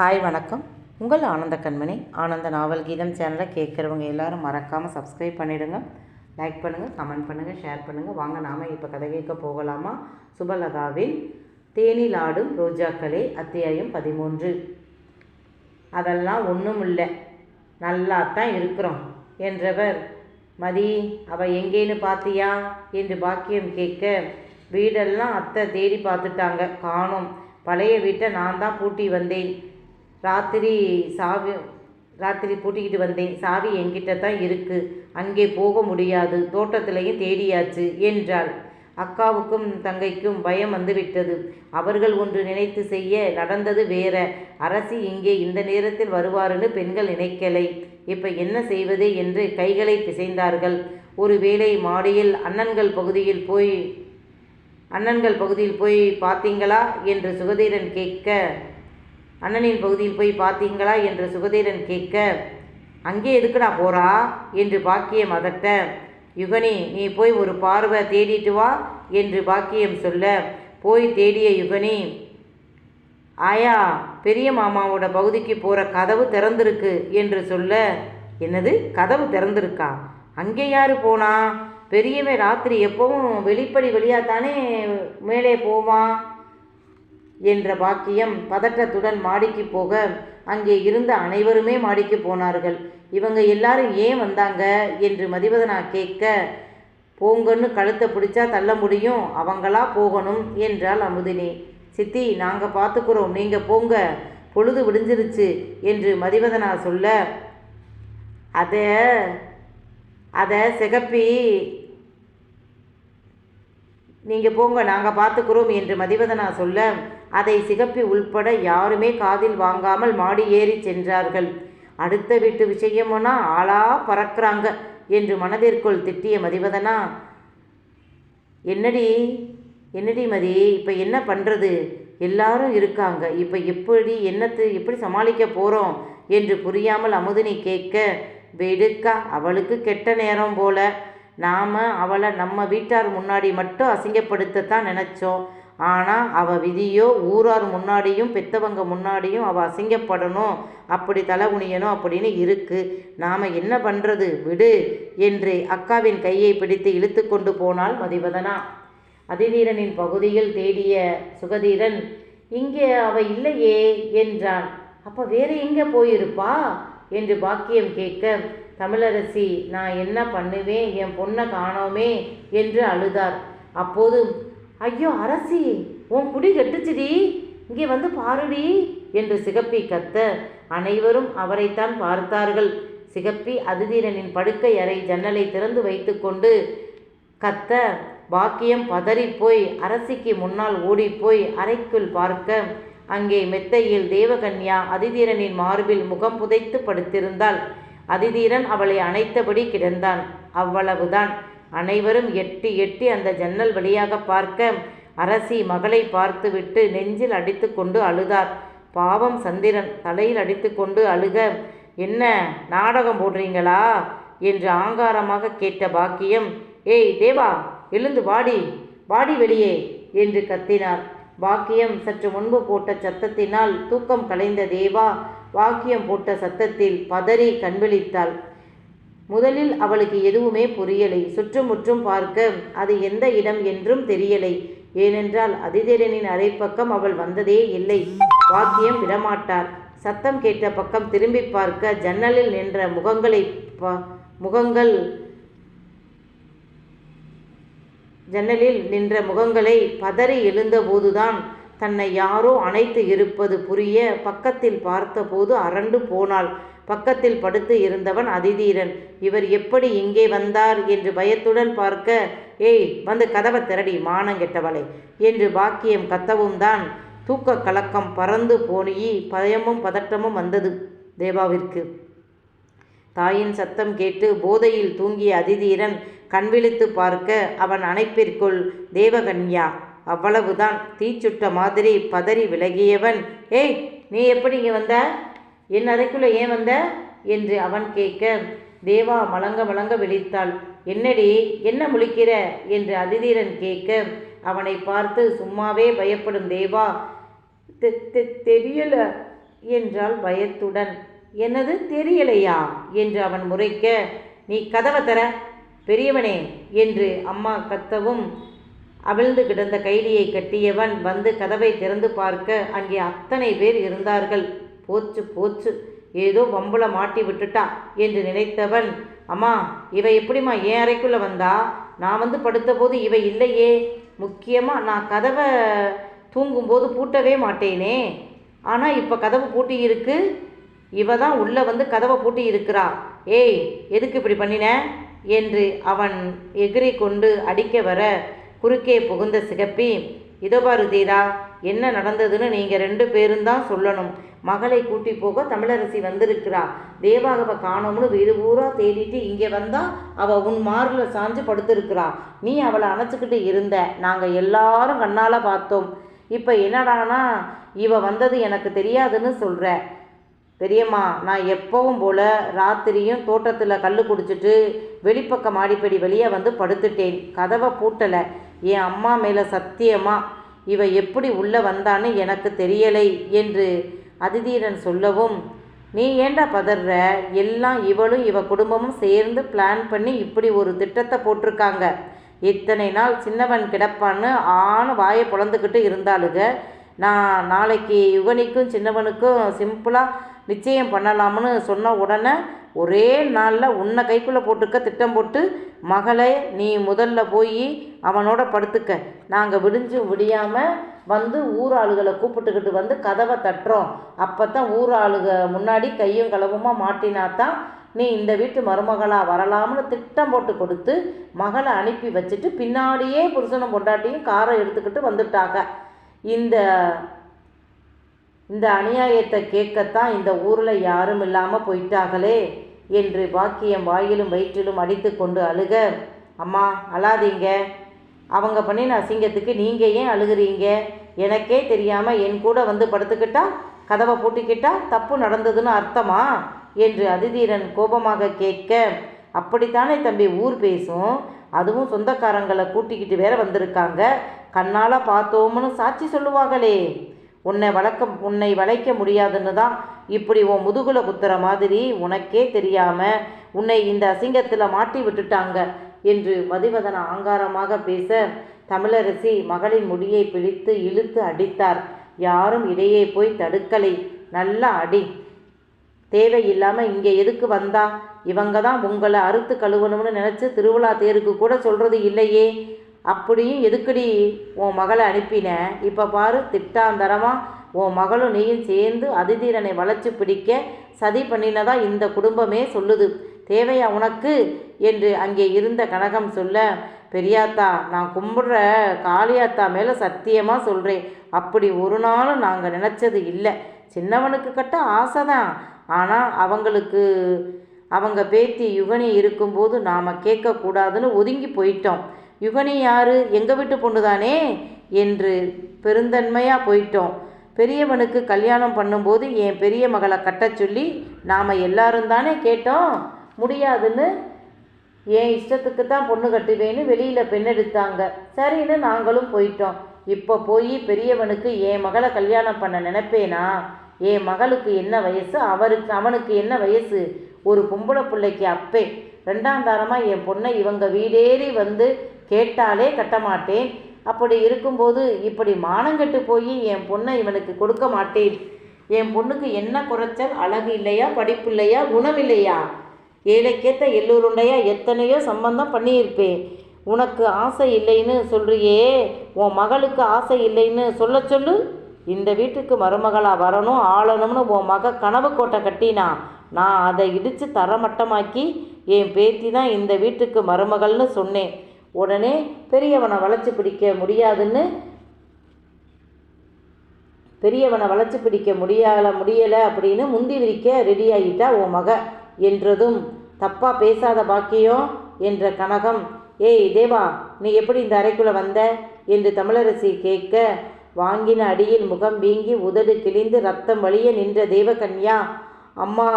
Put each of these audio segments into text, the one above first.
Hi வணக்கம். உங்கள் ஆனந்த கண்மணி. ஆனந்த நாவல் கீதம் சேனலை கேட்குறவங்க எல்லாரும் மறக்காமல் சப்ஸ்கிரைப் பண்ணிவிடுங்க லைக் பண்ணுங்கள் கமெண்ட் பண்ணுங்கள் ஷேர் பண்ணுங்கள் வாங்க நாம் இப்போ கதை கேட்க போகலாமா? சுபலதாவின் தேனில் ஆடும் ரோஜாக்களே அத்தியாயம் பதிமூன்று. அதெல்லாம் ஒன்றும் இல்லை நல்லா தான் இருக்கிறோம் என்றவர். மதி அவ எங்கேன்னு பார்த்தியா என்று பாக்கியம் கேட்க வீடெல்லாம் அத்தை தேடி பார்த்துட்டாங்க. காணோம். பழைய வீட்டை நான் தான் பூட்டி வந்தேன். ராத்திரி சாவி ராத்திரி பூட்டிக்கிட்டு வந்தேன். சாவி என்கிட்ட தான் இருக்குது அங்கே போக முடியாது. தோட்டத்திலையும் தேடியாச்சு என்றாள். அக்காவுக்கும் தங்கைக்கும் பயம் வந்துவிட்டது. அவர்கள் ஒன்று நினைத்து செய்ய நடந்தது வேற. அரசி இங்கே இந்த நேரத்தில் வருவாருன்னு பெண்கள் நினைக்கலை. இப்போ என்ன செய்வது என்று கைகளை பிசைந்தார்கள். ஒருவேளை மாடியில் அண்ணன்கள் பகுதியில் போய் அண்ணன்கள் பகுதியில் போய் பார்த்தீங்களா? என்று சுகதீரன் கேட்க அண்ணனின் பகுதியில் போய் பார்த்தீங்களா என்று சுகதீரன் கேட்க அங்கே எதுக்குடா போறா? என்று பாக்கியம் அதட்ட யுகனி நீ போய் ஒரு பார்வை தேடிட்டு வா என்று பாக்கியம் சொல்ல போய் தேடிய யுகனி ஆயா பெரிய மாமாவோட பகுதிக்கு போகிற கதவு திறந்திருக்கு என்று சொல்ல என்னது கதவு திறந்திருக்கா? அங்கே யார் போனா? பெரியவன் ராத்திரி எப்பவும் வெளிப்படி வழியாக தானே மேலே போவான்? என்ற பாக்கியம் பதற்றத்துடன் மாடிக்கு போக அங்கே இருந்த அனைவருமே மாடிக்கு போனார்கள். இவங்க எல்லாரும் ஏன் வந்தாங்க? என்று மதிவதனா கேட்க போங்கன்னு கழுத்தை பிடிச்சா தள்ள முடியும். அவங்களா போகணும் என்றாள் அமுதினி. சித்தி நாங்கள் பார்த்துக்குறோம் நீங்கள் போங்க. பொழுது விடிஞ்சிருச்சு என்று மதிவதனா சொல்ல அதை அதை சிகப்பி நீங்கள் போங்க நாங்கள் பார்த்துக்குறோம் என்று மதிவதனா சொல்ல அதை சிகப்பி உள்பட யாருமே காதில் வாங்காமல் மாடி ஏறி சென்றார்கள். அடுத்த வீட்டு விஷயமுன்னா ஆளா பறக்கிறாங்க என்று மனதிற்குள் திட்டிய மதிவதனா என்னடி என்னடி மதி இப்போ என்ன பண்ணுறது எல்லாரும் இருக்காங்க இப்போ எப்படி என்னத்து எப்படி சமாளிக்க போகிறோம் என்று புரியாமல் அமுதினி கேட்க வெடுக்கா அவளுக்கு கெட்ட நேரம் போல நாம் அவளை நம்ம வீட்டார் முன்னாடி மட்டும் அசிங்கப்படுத்தத்தான் நினச்சோம். ஆனால் அவள் விதியோ ஊரார் முன்னாடியும் பெத்தவங்க முன்னாடியும் அவள் அசிங்கப்படணும் அப்படி தலை குனியணும் அப்படின்னு இருக்குது நாம் என்ன பண்ணுறது விடு என்று அக்காவின் கையை பிடித்து இழுத்து கொண்டு போனாள் மதிவதனா. அதிதீரனின் பகுதியில் தேடிய சுகதீரன் இங்கே அவள் இல்லையே என்றான். அப்போ வேறு எங்கே போயிருப்பா? என்று பாக்கியம் கேட்க தமிழரசி நான் என்ன பண்ணுவேன்? என் பொண்ணை காணோமே? என்று அழுதார். அப்போது ஐயோ அரசி உன் குடி கெட்டுச்சுடி. இங்கே வந்து பாருடி என்று சிகப்பி கத்த அனைவரும் அவரைத்தான் பார்த்தார்கள். சிகப்பி அதிதீரனின் படுக்கை அறை ஜன்னலை திறந்து வைத்துக்கொண்டு கத்த பாக்கியம் பதறிப்போய் அரசிக்கு முன்னால் ஓடிப்போய் அறைக்குள் பார்க்க அங்கே மெத்தையில் தேவகன்யா அதிதீரனின் மார்பில் முகம் புதைத்து படுத்திருந்தாள். அதிதீரன் அவளை அணைத்தபடி கிடந்தான். அவ்வளவுதான். அனைவரும் எட்டி எட்டி அந்த ஜன்னல் வழியாக பார்க்க அரசி மகளை பார்த்துவிட்டு நெஞ்சில் அடித்து கொண்டு அழுதார். பாவம் சந்திரன் தலையில் அடித்து கொண்டு அழுக என்ன நாடகம் போடுறீங்களா? என்று ஆங்காரமாக கேட்ட பாக்கியம் ஏய் தேவா எழுந்து வாடி வாடி வெளியே என்று கத்தினார். வாக்கியம் சற்று முன்பு போட்ட சத்தத்தினால் தூக்கம் கலைந்த தேவா வாக்கியம் போட்ட சத்தத்தில் பதறி கண்விழித்தாள். முதலில் அவளுக்கு எதுவுமே புரியலை. சுற்றுமுற்றும் பார்க்க அது எந்த இடம் என்றும் தெரியலை. ஏனென்றால் அதிதேரனின் அரைப்பக்கம் அவள் வந்ததே இல்லை. வாக்கியம் விடமாட்டார். சத்தம் கேட்ட பக்கம் திரும்பி பார்க்க ஜன்னலில் நின்ற முகங்களை முகங்கள் ஜன்னலில் நின்ற முகங்களை பதறி எழுந்தபோதுதான் தன்னை யாரோ அணைத்து இருப்பது புரிய பக்கத்தில் பார்த்தபோது அரண்டு போனாள். பக்கத்தில் படுத்து இருந்தவன் அதிதீரன். இவர் எப்படி இங்கே வந்தார்? என்று பயத்துடன் பார்க்க ஏய் வந்து கதவை திரடி மானங்கெட்டவளை என்று பாக்கியம் கத்தவும் தான் தூக்க கலக்கம் பறந்து போனி பயமும் பதட்டமும் வந்தது தேவாவிற்கு. தாயின் சத்தம் கேட்டு போதையில் தூங்கிய அதிதீரன் கண்விழித்து பார்க்க அவன் அணைப்பிற்குள் தேவகன்யா அவ்வளவுதான். தீச்சுட்ட மாதிரி பதறி விலகியவன். ஏய் நீ எப்படி இங்கே வந்த? என் அறைக்குள்ளே ஏன் வந்த? என்று அவன் கேட்க தேவா மலங்க மலங்க விழித்தாள். என்னடி என்ன முழிக்கிற? என்று அதிதீரன் கேட்க அவனை பார்த்து சும்மாவே பயப்படும் தேவா. தெரியல. என்றாள் பயத்துடன். என்னது தெரியலையா? என்று அவன் முறைக்க நீ கதவை தர. பெரியவனே என்று அம்மா கத்தவும் அவிழ்ந்து கிடந்த கைலியை கட்டியவன் வந்து கதவை திறந்து பார்க்க அங்கே அத்தனை பேர் இருந்தார்கள். போச்சு போச்சு. ஏதோ வம்புல மாட்டி விட்டுட்டா என்று நினைத்தவன் அம்மா இவ எப்படிம்மா என் அறைக்குள்ளே வந்தா? நான் வந்து படுத்தபோது இவ இல்லையே. முக்கியமாக நான் கதவை தூங்கும்போது பூட்டவே மாட்டேனே. ஆனால் இப்போ கதவு பூட்டி இருக்கு. இவ தான் உள்ளே வந்து கதவை பூட்டி இருக்கிறா. ஏய் எதுக்கு இப்படி பண்ணின? என்று அவன் எகிரி கொண்டு அடிக்க வர குறுக்கே புகுந்த சிகப்பி இதோ பாரு தீரா என்ன நடந்ததுன்னு நீங்கள் ரெண்டு பேரும் தான் சொல்லணும். மகளை கூட்டி போக தமிழரசி வந்திருக்கிறா. தேவாகவை காணோம்னு வீடு பூரா தேடிட்டு இங்கே வந்தா அவள் உன் மாரில் சாஞ்சு படுத்திருக்கிறா. நீ அவளை அணைச்சிக்கிட்டு இருந்த நாங்கள் எல்லாரும் கண்ணால் பார்த்தோம். இப்போ என்னடானா இவ வந்தது எனக்கு தெரியாதுன்னு சொல்கிற பெரியம்மா நான் எப்பவும் போல் ராத்திரியும் தோட்டத்தில் கல் குடிச்சிட்டு வெளிப்பக்கம் மாடிப்படி வெளியே வந்து படுத்துட்டேன். கதவை பூட்டலை. என் அம்மா மேலே சத்தியமாக இவ எப்படி உள்ளே வந்தான்னு எனக்கு தெரியலை என்று அதிதீரன் சொல்லவும் நீ ஏண்டா பதற எல்லாம் இவளும் இவ குடும்பமும் சேர்ந்து பிளான் பண்ணி இப்படி ஒரு திட்டத்தை போட்டிருக்காங்க. இத்தனை நாள் சின்னவன் கிடப்பான்னு ஆணு வாயை பொழந்துக்கிட்டு இருந்தாளுங்க நான் நாளைக்கு யுவனிக்கும் சின்னவனுக்கும் சிம்பிளாக நிச்சயம் பண்ணலாம்னு சொன்ன உடனே ஒரே நாளில் உன்னை கைக்குள்ளே போட்டுக்க திட்டம் போட்டு மகளை நீ முதல்ல போய் அவனோட படுத்துக்க. நாங்கள் விடிஞ்சு விடியாமல் வந்து ஊர் ஆளுகளை கூப்பிட்டுக்கிட்டு வந்து கதவை தட்டுறோம். அப்போ தான் ஊர் ஆளுக முன்னாடி கையும் களவுமா மாட்டினாதான் நீ இந்த வீட்டு மருமகளாக வரலாம்னு திட்டம் போட்டு கொடுத்து மகளை அனுப்பி வச்சுட்டு பின்னாடியே புருஷனும் பொண்டாட்டியும் காரை எடுத்துக்கிட்டு வந்துட்டாங்க. இந்த இந்த அநியாயத்தை கேட்கத்தான் இந்த ஊரில் யாரும் இல்லாமல் போயிட்டாங்களே என்று பாக்கியம் வாயிலும் வயிற்றிலும் அடித்து கொண்டு அழுக. அம்மா அழாதீங்க. அவங்க பண்ணின அசிங்கத்துக்கு நீங்கள் ஏன் அழுகிறீங்க? எனக்கே தெரியாமல் என் கூட வந்து படுத்துக்கிட்டா கதவை பூட்டிக்கிட்டா தப்பு நடந்ததுன்னு அர்த்தமா? என்று அதிதீரன் கோபமாக கேட்க. அப்படித்தானே தம்பி ஊர் பேசும்? அதுவும் சொந்தக்காரங்களை கூட்டிக்கிட்டு வேற வந்திருக்காங்க. கண்ணால் பார்த்தோம்னு சாட்சி சொல்லுவாங்களே உன்னை வளர்க்க உன்னை வளைக்க முடியாதுன்னு தான் இப்படி உன் முதுகுல குத்துற மாதிரி உனக்கே தெரியாமல் உன்னை இந்த அசிங்கத்தில் மாட்டி விட்டுட்டாங்க என்று மதிவதன ஆங்காரமாக பேச தமிழரசி மகளின் முடியை பிடித்து இழுத்து அடித்தார். யாரும் இடையே போய் தடுக்கலை. நல்ல அடி. தேவையில்லாமல் இங்கே எதுக்கு வந்தா? இவங்க தான் உங்களை அறுத்து கழுவணும்னு நினச்சி திருவிழா தேருக்கு கூட சொல்கிறது இல்லையே. அப்படியும் எதுக்கடி உன் மகளை அனுப்பின? இப்போ பாரு திட்டாந்தரமாக உன் மகளும் நீயும் சேர்ந்து அதிதீரனை வளர்ச்சி பிடிக்க சதி பண்ணினதா இந்த குடும்பமே சொல்லுது. தேவையா உனக்கு? என்று அங்கே இருந்த கனகம் சொல்ல பெரியாத்தா நான் கும்பிடுற காளியாத்தா மேலே சத்தியமாக சொல்கிறேன் அப்படி ஒரு நாளும் நாங்கள் நினச்சது இல்லை. சின்னவனுக்கு கட்ட ஆசை தான் ஆனால் அவங்களுக்கு அவங்க பேத்தி யுகனி இருக்கும்போது நாம் கேட்கக்கூடாதுன்னு ஒதுங்கி போயிட்டோம். யுகனி யாரு? எங்கள் வீட்டு பொண்ணு தானே என்று பெருந்தன்மையாக போயிட்டோம். பெரியவனுக்கு கல்யாணம் பண்ணும்போது என் பெரிய மகளை கட்டச் சொல்லி நாம் எல்லாரும் தானே கேட்டோம். முடியாதுன்னு என் இஷ்டத்துக்கு தான் பொண்ணு கட்டுவேன்னு வெளியில் பெண்ணெடுத்தாங்க சரின்னு நாங்களும் போயிட்டோம். இப்போ போய் பெரியவனுக்கு என் மகளை கல்யாணம் பண்ண நினைப்பேனா? என் மகளுக்கு என்ன வயசு? அவருக்கு அவனுக்கு என்ன வயசு? ஒரு பொம்பளை பிள்ளைக்கு அப்பே. ரெண்டாம் தாரமாக என் பொண்ணை இவங்க வீடேறி வந்து கேட்டாலே கட்ட மாட்டேன் அப்படி இருக்கும்போது இப்படி மானங்கெட்டு போய் என் பொண்ணை இவனுக்கு கொடுக்க மாட்டேன். என் பொண்ணுக்கு என்ன குறைச்சல்? அழகு இல்லையா? படிப்பு இல்லையா? குணம் இல்லையா? ஏழைக்கேத்த எல்லோருண்டையா எத்தனையோ சம்பந்தம் பண்ணியிருப்பேன். உனக்கு ஆசை இல்லைன்னு சொல்றியே. உன் மகளுக்கு ஆசை இல்லைன்னு சொல்ல சொல்லு. இந்த வீட்டுக்கு மருமகளாக வரணும் ஆளணும்னு உன் மக கனவு கோட்டை கட்டினா நான் அதை இடித்து தரமட்டமாக்கி என் பேத்தி தான் இந்த வீட்டுக்கு மருமகள்னு சொன்னேன். உடனே பெரியவனை வளைச்சி பிடிக்க முடியாதுன்னு பெரியவனை வளைச்சி பிடிக்க முடியல முடியலை அப்படின்னு முந்தி விரிக்க ரெடியாகிட்டா உன் மக என்றதும் தப்பாக பேசாத பாக்கியம் என்ற கனகம். ஏய் தேவா நீ எப்படி இந்த அறைக்குள்ளே வந்த? என்று தமிழரசி கேட்க வாங்கின அடியில் முகம் வீங்கி உதடு கிழிந்து ரத்தம் வழிய நின்ற தேவகன்யா அம்மா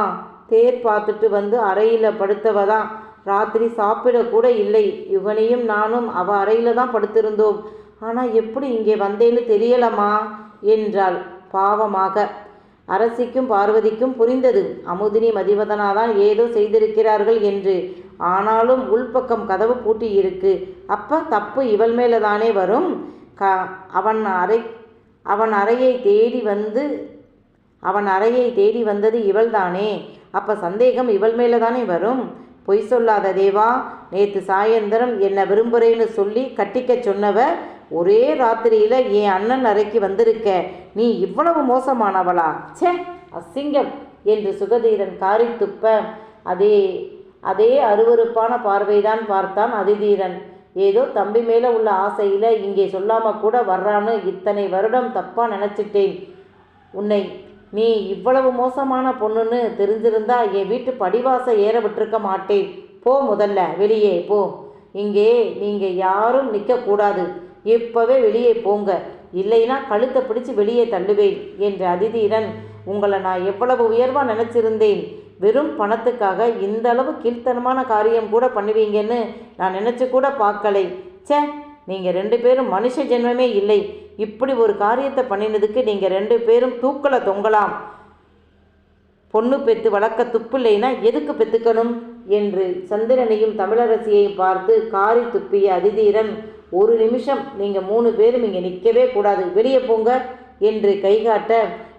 தேர் பார்த்துட்டு வந்து அறையில் படுத்தவ தான் ராத்திரி சாப்பிடக்கூட இல்லை. யுவனியும் நானும் அவ அறையில் தான் படுத்திருந்தோம். ஆனால் எப்படி இங்கே வந்தேன்னு தெரியலம்மா என்றாள் பாவமாக. அரசிக்கும் பார்வதிக்கும் புரிந்தது. அமுதினி மதிவதனாதான் ஏதோ செய்திருக்கிறார்கள் என்று. ஆனாலும் உள்பக்கம் கதவு பூட்டி இருக்கு. அப்ப தப்பு இவள் மேலே தானே வரும்? க அவன் அறை அவன் அறையை தேடி வந்து அவன் அறையை தேடி வந்தது இவள்தானே? அப்போ சந்தேகம் இவள் மேலே தானே வரும்? பொய் சொல்லாத தேவா நேற்று சாயந்தரம் என்ன விரும்புகிறேன்னு சொல்லி கட்டிக்க சொன்னவ ஒரே ராத்திரியில் என் அண்ணன் அறைக்கு வந்திருக்க நீ இவ்வளவு மோசமானவளா? ச்சே அசிங்கம் என்று சுகதீரன் காரி துப்ப. அதே அதே அருவருப்பான பார்வைதான் பார்த்தான் அதிதீரன். ஏதோ தம்பி மேலே உள்ள ஆசையில் இங்கே சொல்லாமல் கூட வர்றான்னு இத்தனை வருடம் தப்பாக நினச்சிட்டேன். உன்னை நீ இவ்வளவு மோசமான பொண்ணுன்னு தெரிஞ்சிருந்தா என் வீட்டு படிவாசை ஏற விட்டுருக்க மாட்டேன். போ முதல்ல வெளியே போ. இங்கே நீங்கள் யாரும் நிற்கக்கூடாது இப்போவே வெளியே போங்க. இல்லைன்னா கழுத்தை பிடிச்சு வெளியே தள்ளுவேன் என்ற அதிதியிடன் உங்களை நான் எவ்வளவு உயர்வாக நினச்சிருந்தேன். வெறும் பணத்துக்காக இந்த அளவு கீழ்த்தனமான காரியம் கூட பண்ணுவீங்கன்னு நான் நினச்சி கூட பார்க்கலை. ச்சே நீங்கள் ரெண்டு பேரும் மனுஷ ஜென்மமே இல்லை. இப்படி ஒரு காரியத்தை பண்ணினதுக்கு நீங்கள் ரெண்டு பேரும் தூக்களை தொங்கலாம். பொண்ணு பெத்து வளர்க்க துப்பில்லைன்னா எதுக்கு பெத்துக்கணும்? என்று சந்திரனையும் தமிழரசியையும் பார்த்து காரி துப்பிய அதிதீரன் ஒரு நிமிஷம் நீங்கள் மூணு பேரும் இங்கே நிற்கவே கூடாது வெளியே போங்க என்று கைகாட்ட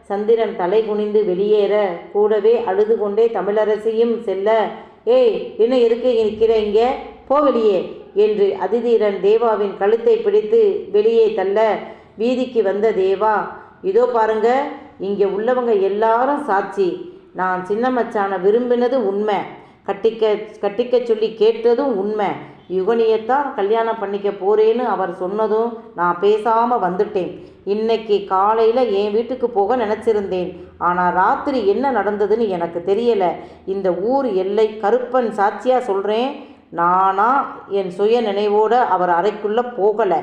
சந்திரன் தலை குனிந்து வெளியேற கூடவே அழுது கொண்டே தமிழரசியும் செல்ல ஏய் என்ன எதுக்கு நிற்கிற இங்கே? போ வெளியே என்று அதிதீரன் தேவாவின் கழுத்தை பிடித்து வெளியே தள்ள வீதிக்கு வந்த தேவா இதோ பாருங்க இங்கே உள்ளவங்க எல்லாரும் சாட்சி. நான் சின்ன மச்சானை விரும்பினது உண்மை. கட்டிக்க கட்டிக்க சொல்லி கேட்டதும் உண்மை. யுகனியத்தான் கல்யாணம் பண்ணிக்க போறேன்னு அவர் சொன்னதும் நான் பேசாமல் வந்துட்டேன். இன்னைக்கு காலையில் என் வீட்டுக்கு போக நினச்சிருந்தேன். ஆனால் ராத்திரி என்ன நடந்ததுன்னு எனக்கு தெரியலை. இந்த ஊர் எல்லை கருப்பன் சாட்சியாக சொல்கிறேன் நானா என் சுய நினைவோடு அவர் அறைக்குள்ளே போகலை.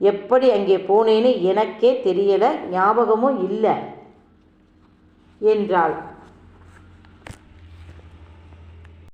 எப்படி அங்கே போனேன்னு எனக்கே தெரியலை ஞாபகமும் இல்லை என்றாள்.